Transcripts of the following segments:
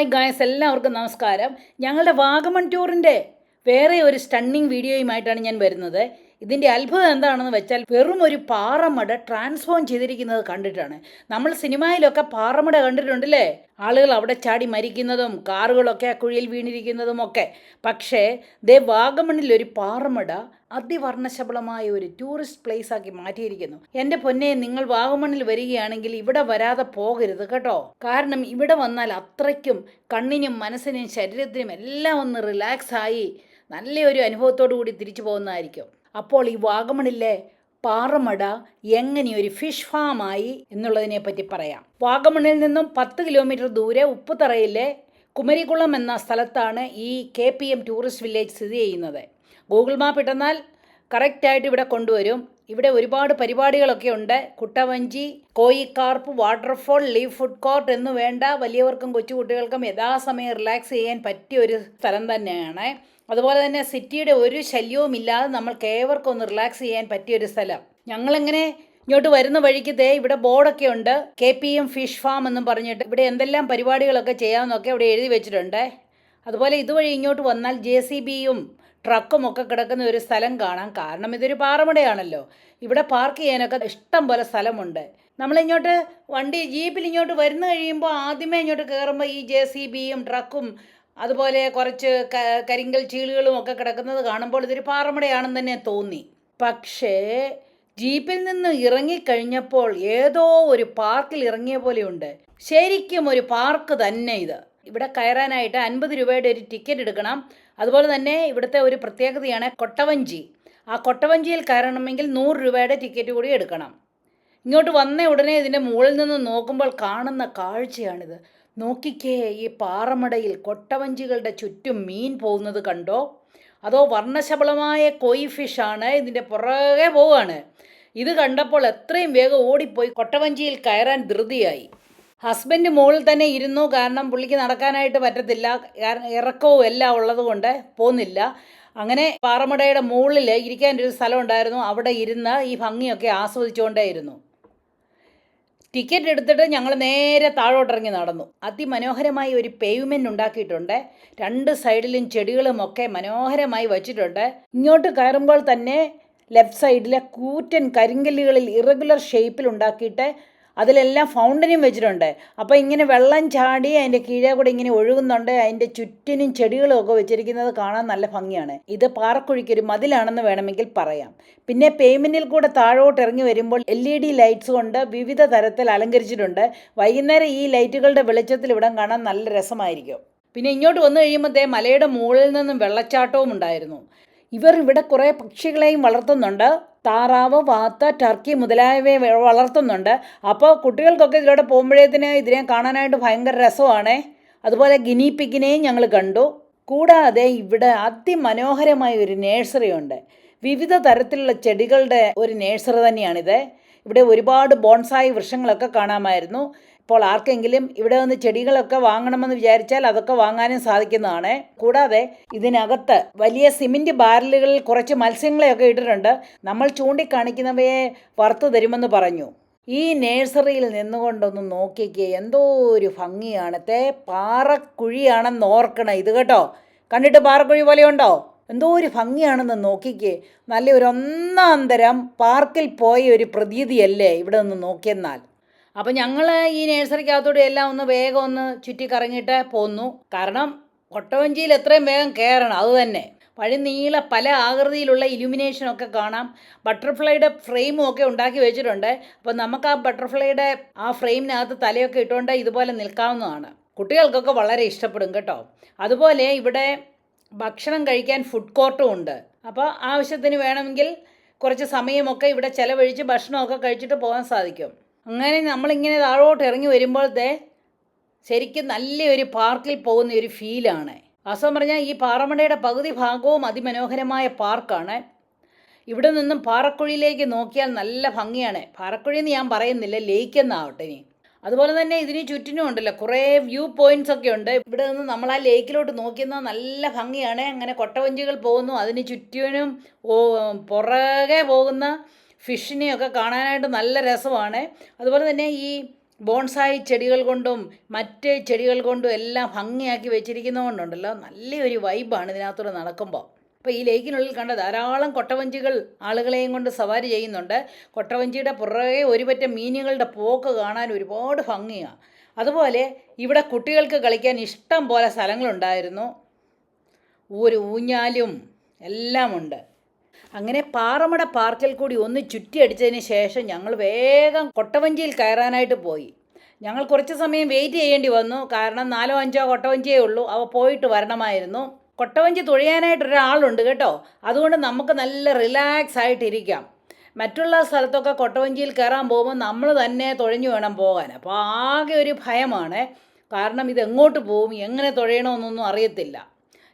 hi guys എല്ലാവർക്കും നമസ്കാരം. ഞങ്ങളുടെ വാഗമൺ ടൂറിന്റെ വേറെ ഒരു സ്റ്റണ്ണിങ് വീഡിയോയുമായിട്ടാണ് ഞാൻ വരുന്നത്. ഇതിന്റെ അത്ഭുതം എന്താണെന്ന് വെച്ചാൽ വെറും ഒരു പാറമട ട്രാൻസ്ഫോം ചെയ്തിരിക്കുന്നത് കണ്ടിട്ടാണ്. നമ്മൾ സിനിമയിലൊക്കെ പാറമട കണ്ടിട്ടുണ്ടല്ലേ? ആളുകൾ അവിടെ ചാടി മരിക്കുന്നതും കാറുകളൊക്കെ ആ കുഴിയിൽ വീണിരിക്കുന്നതും ഒക്കെ. പക്ഷേ ദേ വാഗമണിൽ ഒരു പാറമട അതിവർണശബളമായ ഒരു ടൂറിസ്റ്റ് പ്ലേസ് ആക്കി മാറ്റിയിരിക്കുന്നു. എന്റെ പൊന്നെ നിങ്ങൾ വാഗമണ്ണിൽ വരികയാണെങ്കിൽ ഇവിടെ വരാതെ പോകരുത് കേട്ടോ. കാരണം ഇവിടെ വന്നാൽ അത്രയ്ക്കും കണ്ണിനും മനസ്സിനും ശരീരത്തിനും എല്ലാം ഒന്ന് റിലാക്സ് ആയി നല്ലൊരു അനുഭവത്തോടു കൂടി തിരിച്ചു പോകുന്നതായിരിക്കും. അപ്പോൾ ഈ വാഗമണിലെ പാറമട എങ്ങനെ ഒരു ഫിഷ് ആയി എന്നുള്ളതിനെ പറ്റി പറയാം. വാഗമണിൽ നിന്നും പത്ത് കിലോമീറ്റർ ദൂരെ ഉപ്പുതറയിലെ കുമരികുളം എന്ന സ്ഥലത്താണ് ഈ K P M tourist village സ്ഥിതി ചെയ്യുന്നത്. ഗൂഗിൾ മാപ്പ് ഇട്ടെന്നാൽ കറക്റ്റായിട്ട് ഇവിടെ കൊണ്ടുവരും. ഇവിടെ ഒരുപാട് പരിപാടികളൊക്കെ ഉണ്ട്. കുട്ടവഞ്ചി koi carp waterfall leave food court എന്നു വേണ്ട വലിയവർക്കും കൊച്ചുകുട്ടികൾക്കും യഥാസമയം റിലാക്സ് ചെയ്യാൻ പറ്റിയ ഒരു സ്ഥലം തന്നെയാണ്. അതുപോലെ തന്നെ സിറ്റിയുടെ ഒരു ശല്യവും ഇല്ലാതെ നമ്മൾക്ക് ഏവർക്കും ഒന്ന് റിലാക്സ് ചെയ്യാൻ പറ്റിയ ഒരു സ്ഥലം. ഞങ്ങളെങ്ങനെ ഇങ്ങോട്ട് വരുന്ന വഴിക്ക് ദേ ഇവിടെ ബോർഡൊക്കെ ഉണ്ട്. K P M fish farm എന്നും പറഞ്ഞിട്ട് ഇവിടെ എന്തെല്ലാം പരിപാടികളൊക്കെ ചെയ്യാമെന്നൊക്കെ ഇവിടെ എഴുതി വെച്ചിട്ടുണ്ട്. അതുപോലെ ഇതുവഴി ഇങ്ങോട്ട് വന്നാൽ ജെ സി ബിയും ട്രക്കും ഒക്കെ കിടക്കുന്ന ഒരു സ്ഥലം കാണാൻ കാരണം ഇതൊരു പാറമടയാണല്ലോ. ഇവിടെ പാർക്ക് ചെയ്യാനൊക്കെ ഇഷ്ടം പോലെ സ്ഥലമുണ്ട്. നമ്മളിങ്ങോട്ട് വണ്ടി ജീപ്പിൽ ഇങ്ങോട്ട് വരുന്ന കഴിയുമ്പോൾ ആദ്യമേ ഇങ്ങോട്ട് കയറുമ്പോൾ ഈ ജെ സി ബിയും ട്രക്കും അതുപോലെ കുറച്ച് കരിങ്കൽ ചീളുകളും ഒക്കെ കിടക്കുന്നത് കാണുമ്പോൾ ഇതൊരു പാറമടയാണെന്ന് തന്നെ തോന്നി. പക്ഷേ ജീപ്പിൽ നിന്ന് ഇറങ്ങിക്കഴിഞ്ഞപ്പോൾ ഏതോ ഒരു പാർക്കിൽ ഇറങ്ങിയ പോലെയുണ്ട്. ശരിക്കും ഒരു പാർക്ക് തന്നെ ഇത്. ഇവിടെ കയറാനായിട്ട് അൻപത് രൂപയുടെ ഒരു ടിക്കറ്റ് എടുക്കണം. അതുപോലെ തന്നെ ഇവിടുത്തെ ഒരു പ്രത്യേകതയാണ് കൊട്ടവഞ്ചി. ആ കൊട്ടവഞ്ചിയിൽ കയറണമെങ്കിൽ നൂറ് രൂപയുടെ ടിക്കറ്റ് കൂടി എടുക്കണം. ഇങ്ങോട്ട് വന്ന ഉടനെ ഇതിന്റെ മുകളിൽ നിന്ന് നോക്കുമ്പോൾ കാണുന്ന കാഴ്ചയാണിത്. നോക്കിക്കേ ഈ പാറമടയിൽ കൊട്ടവഞ്ചികളുടെ ചുറ്റും മീൻ പോകുന്നത് കണ്ടോ? അതോ വർണശബളമായ കൊയ് ഫിഷാണ് ഇതിന്റെ പുറകെ പോവാണ്. ഇത് കണ്ടപ്പോൾ എത്രയും വേഗം ഓടിപ്പോയി കൊട്ടവഞ്ചിയിൽ കയറാൻ ധൃതിയായി. ഹസ്ബൻഡ് മുകളിൽ തന്നെ ഇരുന്നു. കാരണം പുള്ളിക്ക് നടക്കാനായിട്ട് പറ്റത്തില്ല. കാരണം ഇറക്കവും എല്ലാം ഉള്ളത് കൊണ്ട് പോകുന്നില്ല അങ്ങനെ പാറമടയുടെ മുകളിൽ ഇരിക്കാൻ ഒരു സ്ഥലം ഉണ്ടായിരുന്നു അവിടെ ഇരുന്ന് ഈ ഭംഗിയൊക്കെ ആസ്വദിച്ചുകൊണ്ടേയിരുന്നു. ടിക്കറ്റ് എടുത്തിട്ട് ഞങ്ങൾ നേരെ താഴോട്ടിറങ്ങി നടന്നു. അതിമനോഹരമായി ഒരു പേയ്മെന്റ് ഉണ്ടാക്കിയിട്ടുണ്ട്. രണ്ട് സൈഡിലും ചെടികളും ഒക്കെ മനോഹരമായി വച്ചിട്ടുണ്ട്. ഇങ്ങോട്ട് കയറുമ്പോൾ തന്നെ ലെഫ്റ്റ് സൈഡിലെ കൂറ്റൻ കരിങ്കല്ലുകളിൽ ഇറഗുലർ ഷേപ്പിൽ ഉണ്ടാക്കിയിട്ട് അതിലെല്ലാം ഫൗണ്ടനും വെച്ചിട്ടുണ്ട്. അപ്പോൾ ഇങ്ങനെ വെള്ളം ചാടി അതിന്റെ കീഴേ കൂടെ ഇങ്ങനെ ഒഴുകുന്നുണ്ട്. അതിന്റെ ചുറ്റിനും ചെടികളും ഒക്കെ വെച്ചിരിക്കുന്നത് കാണാൻ നല്ല ഭംഗിയാണ്. ഇത് പാറക്കുഴിക്കൊരു മതിലാണെന്ന് വേണമെങ്കിൽ പറയാം. പിന്നെ പേയ്മെന്റിൽ കൂടെ താഴോട്ട് ഇറങ്ങി വരുമ്പോൾ എൽ ഇ ഡി ലൈറ്റ്സ് കൊണ്ട് വിവിധ തരത്തിൽ അലങ്കരിച്ചിട്ടുണ്ട്. വൈകുന്നേരം ഈ ലൈറ്റുകളുടെ വെളിച്ചത്തിൽ ഇവിടം കാണാൻ നല്ല രസമായിരിക്കും. പിന്നെ ഇങ്ങോട്ട് വന്നു കഴിയുമ്പോൾ മലയുടെ മുകളിൽ നിന്നും വെള്ളച്ചാട്ടവും ഉണ്ടായിരുന്നു. ഇവർ ഇവിടെ കുറേ പക്ഷികളെയും വളർത്തുന്നുണ്ട്. താറാവ് വാത്ത ടർക്കി മുതലായവയെ വളർത്തുന്നുണ്ട്. അപ്പോൾ കുട്ടികൾക്കൊക്കെ ഇതിലൂടെ പോകുമ്പോഴേത്തിന് ഇതിനെ കാണാനായിട്ട് ഭയങ്കര രസമാണേ. അതുപോലെ ഗിനിപ്പിക്കിനെയും ഞങ്ങൾ കണ്ടു. കൂടാതെ ഇവിടെ അതിമനോഹരമായ ഒരു നേഴ്സറി ഉണ്ട്. വിവിധ തരത്തിലുള്ള ചെടികളുടെ ഒരു നേഴ്സറി തന്നെയാണിത്. ഇവിടെ ഒരുപാട് ബോൺസായി വൃക്ഷങ്ങളൊക്കെ കാണാമായിരുന്നു. ഇപ്പോൾ ആർക്കെങ്കിലും ഇവിടെ നിന്ന് ചെടികളൊക്കെ വാങ്ങണമെന്ന് വിചാരിച്ചാൽ അതൊക്കെ വാങ്ങാനും സാധിക്കുന്നതാണ്. കൂടാതെ ഇതിനകത്ത് വലിയ സിമെന്റ് ബാരലുകളിൽ കുറച്ച് മത്സ്യങ്ങളെയൊക്കെ ഇട്ടിട്ടുണ്ട്. നമ്മൾ ചൂണ്ടിക്കാണിക്കുന്നവയെ വറുത്തു തരുമെന്ന് പറഞ്ഞു. ഈ നേഴ്സറിയിൽ നിന്നുകൊണ്ടൊന്ന് നോക്കിക്കേ എന്തോ ഒരു ഭംഗിയാണ്. തേ പാറക്കുഴിയാണെന്ന് ഓർക്കണം ഇത് കേട്ടോ. കണ്ടിട്ട് പാറക്കുഴി പോലെയുണ്ടോ എന്തോ ഒരു ഭംഗിയാണെന്ന് നോക്കിക്കേ. നല്ല ഒരു ഒന്നാം തരം പാർക്കിൽ പോയ ഒരു പ്രതീതിയല്ലേ ഇവിടെ നിന്ന് നോക്കിയെന്നാൽ. അപ്പം ഞങ്ങൾ ഈ നേഴ്സറിക്കകത്തോടെ എല്ലാം ഒന്ന് വേഗം ഒന്ന് ചുറ്റി കറങ്ങിയിട്ട് പോന്നു. കാരണം കൊട്ടവഞ്ചിയിൽ എത്രയും വേഗം കയറണം അതുതന്നെ വഴി നീള പല ആകൃതിയിലുള്ള ഇലുമിനേഷനൊക്കെ കാണാം. ബട്ടർഫ്ലൈയുടെ ഫ്രെയിമും ഒക്കെ ഉണ്ടാക്കി വെച്ചിട്ടുണ്ട്. അപ്പോൾ നമുക്ക് ആ ബട്ടർഫ്ലൈയുടെ ആ ഫ്രെയിമിനകത്ത് തലയൊക്കെ ഇട്ടുകൊണ്ട് ഇതുപോലെ നിൽക്കാവുന്നതാണ്. കുട്ടികൾക്കൊക്കെ വളരെ ഇഷ്ടപ്പെടും കേട്ടോ. അതുപോലെ ഇവിടെ ഭക്ഷണം കഴിക്കാൻ ഫുഡ് കോർട്ടും ഉണ്ട്. അപ്പോൾ ആവശ്യത്തിന് വേണമെങ്കിൽ കുറച്ച് സമയമൊക്കെ ഇവിടെ ചിലവഴിച്ച് ഭക്ഷണമൊക്കെ കഴിച്ചിട്ട് പോകാൻ സാധിക്കും. അങ്ങനെ നമ്മളിങ്ങനെ താഴോട്ട് ഇറങ്ങി വരുമ്പോഴത്തെ ശരിക്കും നല്ലൊരു പാർക്കിൽ പോകുന്ന ഒരു ഫീലാണ്. അസം പറഞ്ഞാൽ ഈ പാറമടയുടെ പകുതി ഭാഗവും അതിമനോഹരമായ പാർക്കാണ്. ഇവിടെ നിന്നും പാറക്കുഴിയിലേക്ക് നോക്കിയാൽ നല്ല ഭംഗിയാണ്. പാറക്കുഴി എന്ന് ഞാൻ പറയുന്നില്ല ലേക്ക് എന്നാവട്ടെ ഇനി. അതുപോലെ തന്നെ ഇതിന് ചുറ്റിനും ഉണ്ടല്ലോ കുറേ വ്യൂ പോയിന്റ്സ് ഒക്കെ ഉണ്ട്. ഇവിടെ നിന്ന് നമ്മൾ ആ ലേക്കിലോട്ട് നോക്കിയെന്നാൽ നല്ല ഭംഗിയാണ്. അങ്ങനെ കൊട്ടവഞ്ചികൾ പോകുന്നു. അതിന് ചുറ്റിനും പുറകെ പോകുന്ന ഫിഷിനെയൊക്കെ കാണാനായിട്ട് നല്ല രസമാണ്. അതുപോലെ തന്നെ ഈ ബോൺസായി ചെടികൾ കൊണ്ടും മറ്റ് ചെടികൾ കൊണ്ടും എല്ലാം ഭംഗിയാക്കി വെച്ചിരിക്കുന്നതുകൊണ്ടുണ്ടല്ലോ. നല്ലൊരു വൈബാണ് ഇതിനകത്തൂടെ നടക്കുമ്പോൾ. അപ്പോൾ ഈ ലേക്കിനുള്ളിൽ കണ്ട ധാരാളം കൊട്ടവഞ്ചികൾ ആളുകളെയും കൊണ്ട് സവാരി ചെയ്യുന്നുണ്ട്. കൊട്ടവഞ്ചിയുടെ പുറകെ ഒരുപറ്റം മീനുകളുടെ പോക്ക് കാണാൻ ഒരുപാട് ഭംഗിയാണ് അതുപോലെ ഇവിടെ കുട്ടികൾക്ക് കളിക്കാൻ ഇഷ്ടം പോലെ സ്ഥലങ്ങളുണ്ടായിരുന്നു. ഒരു ഊഞ്ഞാലും എല്ലാമുണ്ട്. അങ്ങനെ പാറമട പാർക്കിൽ കൂടി ഒന്ന് ചുറ്റിയടിച്ചതിന് ശേഷം ഞങ്ങൾ വേഗം കൊട്ടവഞ്ചിയിൽ കയറാനായിട്ട് പോയി. ഞങ്ങൾ കുറച്ച് സമയം വെയിറ്റ് ചെയ്യേണ്ടി വന്നു. കാരണം നാലോ അഞ്ചോ കൊട്ടവഞ്ചിയേ ഉള്ളൂ. അവ പോയിട്ട് വരണമായിരുന്നു. കൊട്ടവഞ്ചി തുഴയാനായിട്ട് ഒരാളുണ്ട് കേട്ടോ. അതുകൊണ്ട് നമുക്ക് നല്ല റിലാക്സ് ആയിട്ടിരിക്കാം. മറ്റുള്ള സ്ഥലത്തൊക്കെ കൊട്ടവഞ്ചിയിൽ കയറാൻ പോകുമ്പോൾ നമ്മൾ തന്നെ തുഴഞ്ഞു വേണം പോകാൻ. അപ്പോൾ ആകെ ഒരു ഭയമാണ്. കാരണം ഇത് എങ്ങോട്ട് പോകും? എങ്ങനെ തുഴയണമെന്നൊന്നും അറിയത്തില്ല.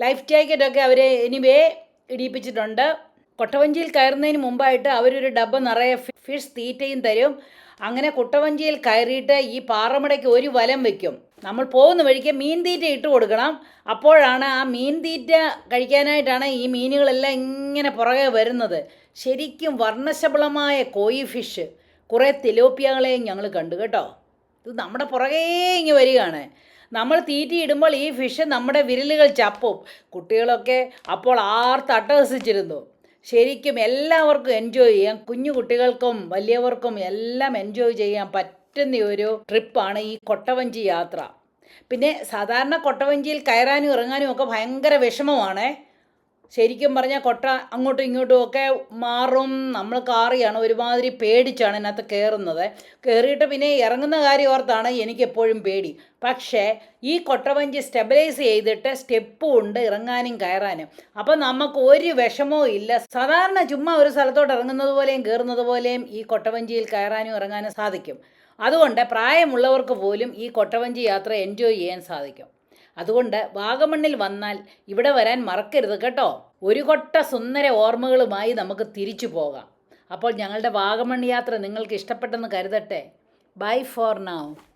ലൈഫ് ജാക്കറ്റൊക്കെ അവർ എനിവേ ഇടിയിപ്പിച്ചിട്ടുണ്ട്. കൊട്ടവഞ്ചിയിൽ കയറുന്നതിന് മുമ്പായിട്ട് അവരൊരു ഡബ്ബ നിറയെ ഫിഷ് തീറ്റയും തരും. അങ്ങനെ കുട്ടവഞ്ചിയിൽ കയറിയിട്ട് ഈ പാറമടയ്ക്ക് ഒരു വലം വെക്കും. നമ്മൾ പോകുന്ന വഴിക്ക് മീൻ തീറ്റ ഇട്ട് കൊടുക്കണം. അപ്പോഴാണ് ആ മീൻ തീറ്റ കഴിക്കാനായിട്ടാണ് ഈ മീനുകളെല്ലാം ഇങ്ങനെ പുറകെ വരുന്നത്. ശരിക്കും വർണശബളമായ കോയി ഫിഷ് കുറേ തിലോപ്പിയകളെയും ഞങ്ങൾ കണ്ടു കേട്ടോ. ഇത് നമ്മുടെ പുറകേ ഇങ്ങ് വരികയാണ്. നമ്മൾ തീറ്റി ഇടുമ്പോൾ ഈ ഫിഷ് നമ്മുടെ വിരലുകൾ ചപ്പും. കുട്ടികളൊക്കെ അപ്പോൾ ആർത്ത് അട്ടഹസിച്ചിരുന്നു. ശരിക്കും എല്ലാവർക്കും എൻജോയ് ചെയ്യാം. കുഞ്ഞു കുട്ടികൾക്കും വലിയവർക്കും എല്ലാം എൻജോയ് ചെയ്യാൻ പറ്റുന്ന ഒരു ട്രിപ്പാണ് ഈ കൊട്ടവഞ്ചി യാത്ര. പിന്നെ സാധാരണ കൊട്ടവഞ്ചിയിൽ കയറാനും ഇറങ്ങാനും ഒക്കെ ഭയങ്കര വിഷമമാണ്. ശരിക്കും പറഞ്ഞാൽ കൊട്ട അങ്ങോട്ടും ഇങ്ങോട്ടും ഒക്കെ മാറും. നമ്മൾ കാറിയാണ് ഒരുമാതിരി പേടിച്ചാണ് ഇതിനകത്ത് കയറുന്നത് കയറിയിട്ട് പിന്നെ ഇറങ്ങുന്ന കാര്യം ഓർത്താണ് എനിക്ക് എപ്പോഴും പേടി. പക്ഷേ ഈ കൊട്ടവഞ്ചി സ്റ്റെബിലൈസ് ചെയ്തിട്ട് സ്റ്റെപ്പും ഉണ്ട് ഇറങ്ങാനും കയറാനും. അപ്പം നമുക്ക് ഒരു വിഷമവും ഇല്ല. സാധാരണ ചുമ്മാ ഒരു സ്ഥലത്തോട്ട് ഇറങ്ങുന്നത് പോലെയും കയറുന്നത് പോലെയും ഈ കൊട്ടവഞ്ചിയിൽ കയറാനും ഇറങ്ങാനും സാധിക്കും. അതുകൊണ്ട് പ്രായമുള്ളവർക്ക് പോലും ഈ കൊട്ടവഞ്ചി യാത്ര എൻജോയ് ചെയ്യാൻ സാധിക്കും. അതുകൊണ്ട് വാഗമണ്ണിൽ വന്നാൽ ഇവിടെ വരാൻ മറക്കരുത് കേട്ടോ. ഒരു കൊട്ട സുന്ദര ഓർമ്മകളുമായി നമുക്ക് തിരിച്ചു പോകാം. അപ്പോൾ ഞങ്ങളുടെ വാഗമൺ യാത്ര നിങ്ങൾക്ക് ഇഷ്ടപ്പെട്ടെന്ന് കരുതട്ടെ. By for now